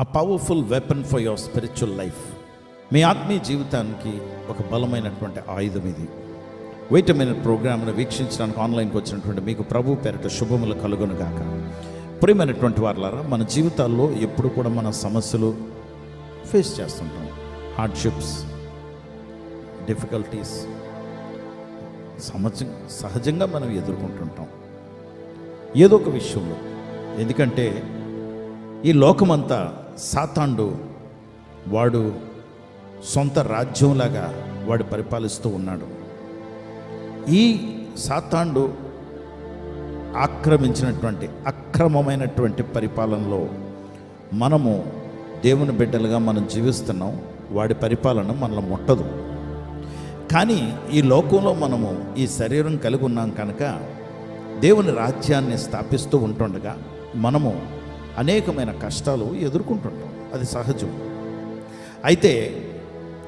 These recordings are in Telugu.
A powerful weapon for your spiritual life మీ ఆత్మీయ జీవితానికి ఒక బలమైనటువంటి ఆయుధం ఇది. వెయిట్ ప్రోగ్రామ్ను వీక్షించడానికి ఆన్లైన్కి వచ్చినటువంటి మీకు ప్రభు పేరిట శుభములు కలుగును గాక. ప్రియమైనటువంటి వారులారా మన జీవితాల్లో ఎప్పుడు కూడా మన సమస్యలు ఫేస్ చేస్తుంటాం. హార్డ్షిప్స్ డిఫికల్టీస్ సమజ సహజంగా మనం ఎదుర్కొంటుంటాం. ఏదో ఒక విషయంలో. ఎందుకంటే ఈ లోకమంతా సాతాండు వాడు సొంత రాజ్యంలాగా వాడు పరిపాలిస్తూ ఉన్నాడు. ఈ సాతాండు ఆక్రమించినటువంటి అక్రమమైనటువంటి పరిపాలనలో మనము దేవుని బిడ్డలుగా మనం జీవిస్తున్నాం. వాడి పరిపాలన మనల్ని ముట్టదు. కానీ ఈ లోకంలో మనము ఈ శరీరం కలిగి ఉన్నాం కనుక దేవుని రాజ్యాన్ని స్థాపిస్తూ ఉంటుండగా మనము అనేకమైన కష్టాలు ఎదుర్కొంటుంటాం. అది సహజం. అయితే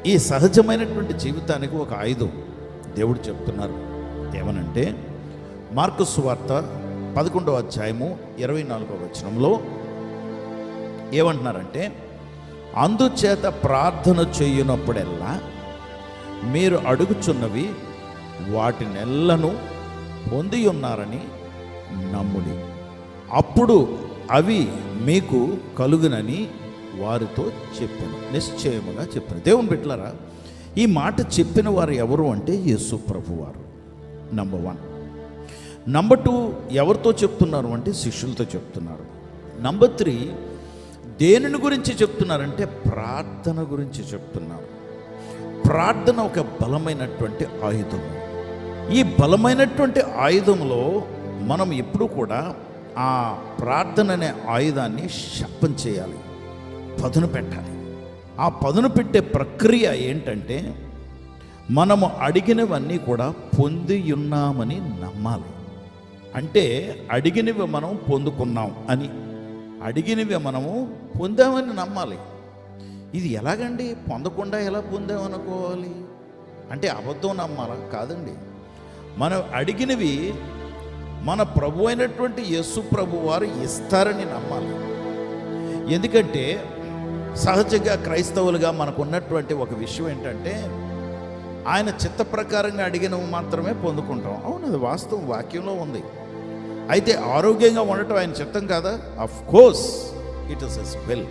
ఈ సహజమైనటువంటి జీవితానికి ఒక ఆయుధం దేవుడు చెప్తున్నారు. ఏమనంటే మార్కస్ వార్త పదకొండవ అధ్యాయము ఇరవై నాలుగవ వచనంలో ఏమంటున్నారంటే అందుచేత ప్రార్థన చేయునప్పుడెల్లా మీరు అడుగుచున్నవి వాటినెల్లను పొంది ఉన్నారని నమ్ముడి. అప్పుడు అవి మీకు కలుగునని వారితో చెప్పాను. నిశ్చయముగా చెప్పాను. దేవుని బిడ్డలారా ఈ మాట చెప్పిన వారు ఎవరు అంటే యేసు ప్రభు వారు నంబర్ వన్ నంబర్ టూ ఎవరితో చెప్తున్నారు అంటే శిష్యులతో చెప్తున్నారు. నంబర్ త్రీ దేనిని గురించి చెప్తున్నారంటే ప్రార్థన గురించి చెప్తున్నారు. ప్రార్థన ఒక బలమైనటువంటి ఆయుధం ఈ బలమైనటువంటి ఆయుధంలో మనం ఎప్పుడు కూడా ఆ ప్రార్థన అనే ఆయుధాన్ని శపం చేయాలి. పదును పెట్టాలి. ఆ పదును పెట్టే ప్రక్రియ ఏంటంటే మనము అడిగినవన్నీ కూడా పొంది ఉన్నామని నమ్మాలి. అంటే అడిగినవి మనం పొందుకున్నాం అని అడిగినవి మనము పొందామని నమ్మాలి. ఇది ఎలాగండి? పొందకుండా ఎలా పొందామనుకోవాలి? అంటే అబద్ధం నమ్మాలా? కాదండి. మనం అడిగినవి మన ప్రభు అయినటువంటి యస్సు ప్రభు వారు ఇస్తారని నమ్మాలి. ఎందుకంటే సహజంగా క్రైస్తవులుగా మనకు ఉన్నటువంటి ఒక విషయం ఏంటంటే ఆయన చిత్త ప్రకారంగా అడిగినవి మాత్రమే పొందుకుంటాం. అవును అది వాస్తవం వాక్యంలో ఉంది. అయితే ఆరోగ్యంగా ఉండటం ఆయన చిత్తం కాదా? Of course it is as well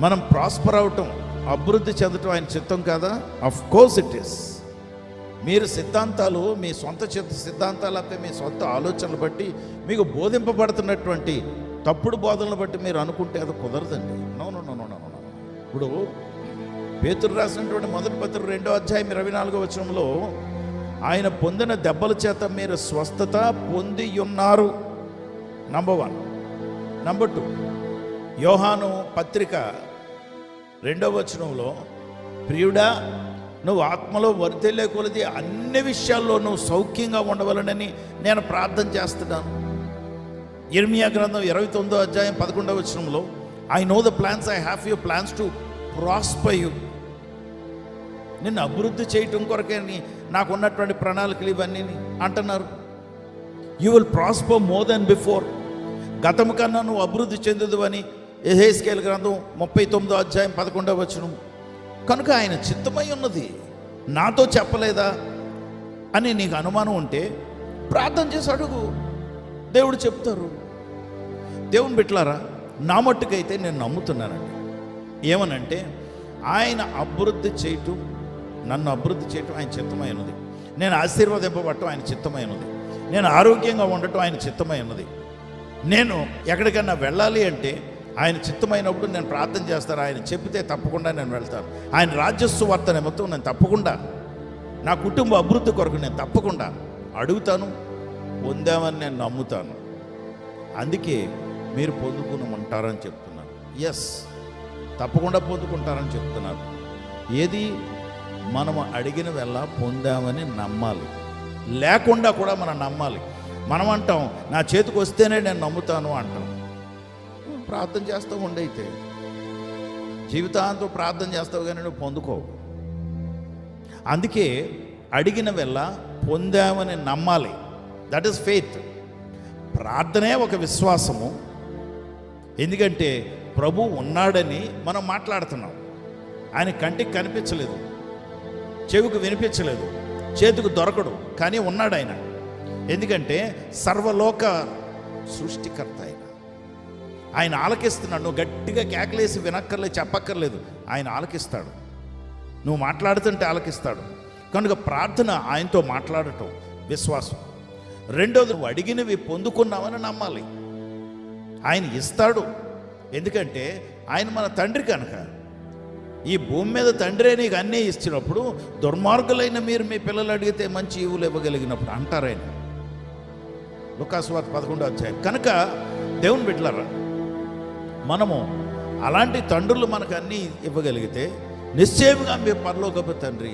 మనం ప్రాస్పర్ అవటం అభివృద్ధి చెందటం ఆయన చిత్తం కాదా? అఫ్ కోర్స్ ఇట్ ఇస్ మీరు సిద్ధాంతాలు మీ సొంత చిత్త సిద్ధాంతాలు అయితే మీ సొంత ఆలోచనలు బట్టి మీకు బోధింపబడుతున్నటువంటి తప్పుడు బోధనలు బట్టి మీరు అనుకుంటే అది కుదరదండి. నో నో నో ఇప్పుడు పేతురు రాసినటువంటి మొదటి పత్రిక రెండో అధ్యాయం ఇరవై నాలుగో వచనంలో ఆయన పొందిన దెబ్బల చేత మీరు స్వస్థత పొంది ఉన్నారు నంబర్ వన్ నంబర్ టూ యోహాను పత్రిక రెండవ వచనంలో ప్రియుడా నువ్వు ఆత్మలో వర్ధిల్లే కొలది అన్ని విషయాల్లో నువ్వు సౌఖ్యంగా ఉండవలనని నేను ప్రార్థన చేస్తున్నాను. ఇర్మియా గ్రంథం ఇరవై తొమ్మిదో అధ్యాయం పదకొండవ వచనంలో I know the plans I have you plans to prosper you నిన్ను అభివృద్ధి చేయటం కొరకే నాకు ఉన్నటువంటి ప్రణాళికలు ఇవన్నీ అంటున్నారు. You will prosper more than before గతము కన్నా నువ్వు అభివృద్ధి చెందదు అని ఎహేస్కేల్ గ్రంథం ముప్పై తొమ్మిదో అధ్యాయం పదకొండవ వచనం కనుక ఆయన చిత్తమై ఉన్నది. నాతో చెప్పలేదా? అని నీకు అనుమానం ఉంటే ప్రార్థన చేసి అడుగు. దేవుడు చెప్తారు. దేవుని బిట్లారా నా మట్టుకైతే నేను నమ్ముతున్నానండి. ఏమనంటే ఆయన అభివృద్ధి చేయటం నన్ను అభివృద్ధి చేయటం ఆయన చిత్తమై ఉన్నది. నేను ఆశీర్వదింపబడటం ఆయన చిత్తమై ఉన్నది. నేను ఆరోగ్యంగా ఉండటం ఆయన చిత్తమై ఉన్నది. నేను ఎక్కడికైనా వెళ్ళాలి అంటే ఆయన చిత్తమైనప్పుడు నేను ప్రార్థన చేస్తాను. ఆయన చెప్తే తప్పకుండా నేను వెళ్తాను. ఆయన రాజ్యస్సు వార్త నిమిత్తం నేను తప్పకుండా నా కుటుంబ అభివృద్ధి కొరకు నేను తప్పకుండా అడుగుతాను పొందామని నేను నమ్ముతాను. అందుకే మీరు పొందుకుని ఉంటారని చెప్తున్నాను. ఎస్ తప్పకుండా పొందుకుంటారని చెప్తున్నారు ఏది మనము అడిగిన వెళ్ళ పొందామని నమ్మాలి. లేకుండా కూడా మనం నమ్మాలి. మనం అంటాం నా చేతికి వస్తేనే నేను నమ్ముతాను అంటాం. ప్రార్థన చేస్తూ ఉండైతే జీవితాంతం ప్రార్థన చేస్తావు కానీ నువ్వు పొందుకోవు. అందుకే అడిగిన వెళ్ళ పొందామని నమ్మాలి. దట్ ఈస్ ఫెయిత్ ప్రార్థనే ఒక విశ్వాసము. ఎందుకంటే ప్రభు ఉన్నాడని మనం మాట్లాడుతున్నాం. ఆయన కంటికి కనిపించలేదు. చెవికి వినిపించలేదు. చేతికి దొరకడు కానీ ఉన్నాడు ఆయన. ఎందుకంటే సర్వలోక సృష్టికర్త ఆయన ఆలకిస్తున్నాడు. నువ్వు గట్టిగా కేకలేసి వినక్కర్లేదు చెప్పక్కర్లేదు. ఆయన ఆలకిస్తాడు. నువ్వు మాట్లాడుతుంటే ఆలకిస్తాడు. కనుక ప్రార్థన ఆయనతో మాట్లాడటం విశ్వాసం. రెండోది నువ్వు అడిగినవి పొందుకున్నావని నమ్మాలి. ఆయన ఇస్తాడు. ఎందుకంటే ఆయన మన తండ్రి కనుక. ఈ భూమి మీద తండ్రే నీకు అన్నీ ఇచ్చినప్పుడు దుర్మార్గులైన మీరు మీ పిల్లలు అడిగితే మంచి ఈవులు ఇవ్వగలిగినప్పుడు అంటారాయన లుకాసువార్త పదకొండో అధ్యాయం. కనుక దేవుని బిడ్డలరా మనము అలాంటి తండ్రులు మనకు అన్నీ ఇవ్వగలిగితే నిశ్చయముగా మీ పరలోకపు తండ్రి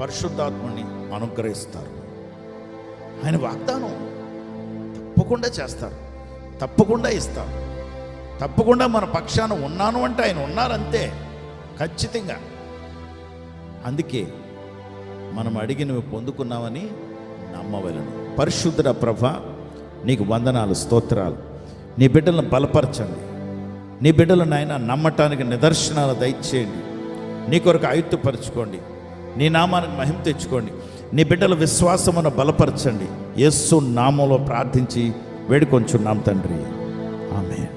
పరిశుద్ధాత్మని అనుగ్రహిస్తారు. ఆయన వాగ్దానం తప్పకుండా చేస్తారు తప్పకుండా ఇస్తారు. తప్పకుండా మన పక్షాన ఉన్నాను అంటే ఆయన ఉన్నారంతే ఖచ్చితంగా. అందుకే మనం అడిగినవి పొందుకున్నామని నమ్మవలను. పరిశుద్ధ ప్రభ నీకు వందనాలు స్తోత్రాలు. నీ బిడ్డలను బలపరచండి. నీ బిడ్డలను ఆయన నమ్మటానికి నిదర్శనాలు దయచేయండి. నీ కొరకు ఆయుత్తుపరచుకోండి నీ నామానికి మహిమ తెచ్చుకోండి. నీ బిడ్డల విశ్వాసమును బలపరచండి. యస్సు నామంలో ప్రార్థించి వేడుకొంచున్నాం తండ్రి. ఆమె